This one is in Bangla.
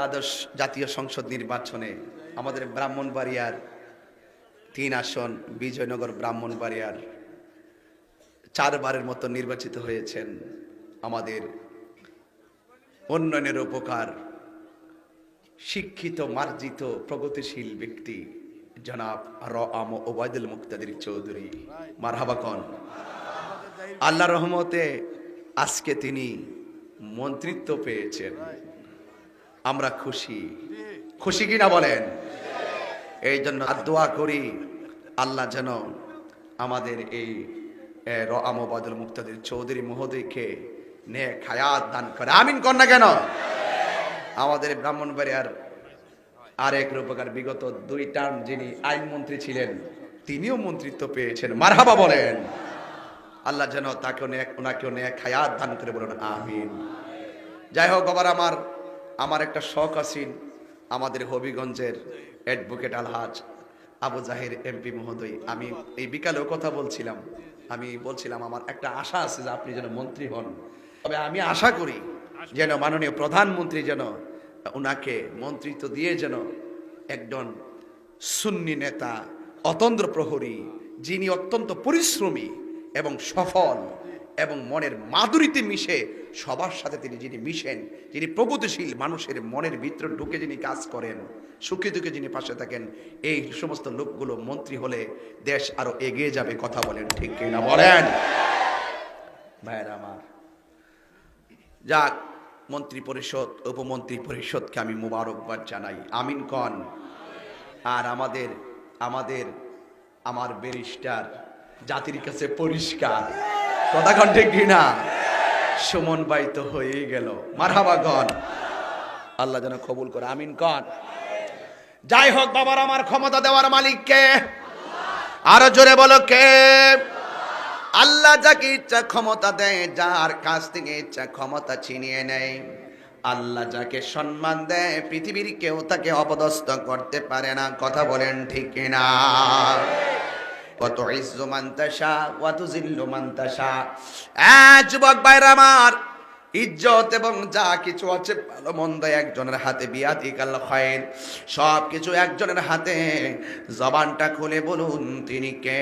দ্বাদশ জাতীয় সংসদ নির্বাচনে আমাদের ব্রাহ্মণবাড়িয়ার তিন আসন বিজয়নগর ব্রাহ্মণবাড়িয়ার চারবারের মতো নির্বাচিত হয়েছেন আমাদের উন্নয়নের উপকার শিক্ষিত, মার্জিত, প্রগতিশীল ব্যক্তি জনাব র আম ওবায়দুল মুক্তাদির চৌধুরী। মারহাবাকন আল্লাহ রহমতে আজকে তিনি মন্ত্রিত্ব পেয়েছেন। আমরা খুশি। খুশি কিনা বলেন? এই জন্য আর দোয়া করি আল্লাহ যেন আমাদের এই এ, র আমবাদুল মুক্তাদির চৌধুরী মহোদয়কে নে খায়াত দান করে। আমিন কর না কেন? আমাদের ব্রাহ্মণবাড়িয়ার আরেক রূপকার বিগত দুই টার্ম যিনি আইনমন্ত্রী ছিলেন তিনিও মন্ত্রিত্ব পেয়েছেন। মারহাবা বলেন। আল্লাহ যেন তাকে ওনাকে অনেক খায়াত দান করে বলুন আমিন। যাই হোক আবার আমার আমার একটা শখ আছেন আমাদের হবিগঞ্জের অ্যাডভোকেট আলহাজ আবু জাহির এমপি মহোদয়। আমি এই বিকালেও কথা বলছিলাম। আমি বলছিলাম, আমার একটা আশা আছে যে আপনি যেন মন্ত্রী হন। তবে আমি আশা করি যেন মাননীয় প্রধানমন্ত্রী যেন ওনাকে মন্ত্রিত্ব দিয়ে যেন একজন সুন্নি নেতা, অতন্দ্র প্রহরী, যিনি অত্যন্ত পরিশ্রমী এবং সফল এবং মনের মাধুরীতে মিশে সবার সাথে তিনি যিনি মিশেন, যিনি প্রগতিশীল মানুষের মনের ভিতরে ঢুকে যিনি কাজ করেন, সুখে দুঃখে যিনি পাশে থাকেন, এই সমস্ত লোকগুলো মন্ত্রী হলে দেশ আরও এগিয়ে যাবে কথা বলেন, ঠিক কিনা বলেন? ভাইয়েরা আমার, যাক, মন্ত্রী পরিষদ, উপমন্ত্রী পরিষদকে আমি মুবারকবাদ জানাই, আমিন কন। আর আমাদের আমাদের, আমার ব্যারিস্টার জাতির কাছে পরিষ্কার। ঠিক কিনা? সুমন বাই তো হয়েই গেল। মারহাবাগন আল্লাহ যেন কবুল করে, আমিন কন। যাই হোক বাবার আমার ক্ষমতা দেওয়ার মালিককে, আরও জোরে বলো কে? আল্লাহ যাকে ইচ্ছা ক্ষমতা দেয়, যার কাছ থেকে ইচ্ছা ক্ষমতা ছিনিয়ে নেয়। আল্লাহ যাকে সম্মান দেয়, পৃথিবীর কেউ তাকে অপদস্থ করতে পারে না। কথা বলেন ঠিক কিনা? কত ইজ্জু মান্তাসা কত জিল্লু মান্তাসা যুবক বাইর আমার, ইজ্জত এবং যা কিছু আছে, ভালো মন্দ একজনের হাতে বিয়াতি কাল খয়ের সব কিছু একজনের হাতে, জবানটা খুলে বলুন, তিনি কে?